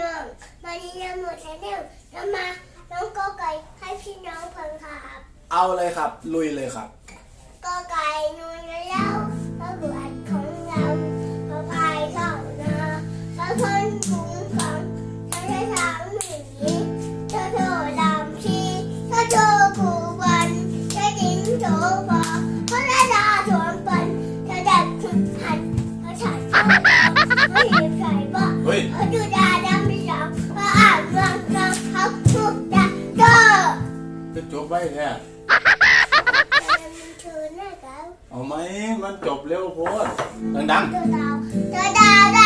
น้องมาดีนะหมดชาแนลแล้วมาน้องก็ไก่ให้พี่น้องเพิ่งครับเอาเลยครับ ลุยเลยครับก็ไก่นูนแล้วก็บวชของเราพอพายเข้านาก็พ้นถุงของฉันจะถามหนี จะจบไว้เนี่ยแต่มันเชิญนะครับเอาไหมมันจบเร็วโพดดังเธอดาวเธอดาว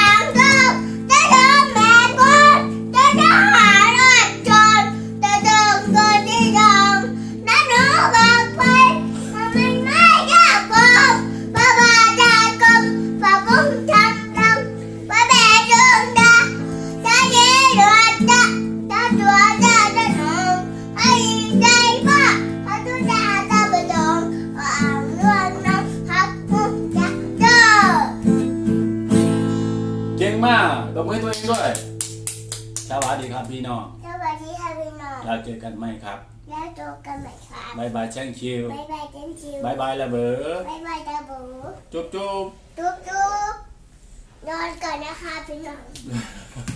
ก่งมากตบมือให้ตัวเองด้วยสวัสดีครับพี่น้องสวัสดีค่ะพี่น้องเราเจอกันไหมครับแล้วเจอกันใหม่ครับบายบายแช่งชิวบ๊ายบายเจนจิวบายบายละเบอบ๊ายบายตาบูจุ๊บจุ๊บจุ๊บจุ๊บนอนก่อนนะคะพี่น้องบ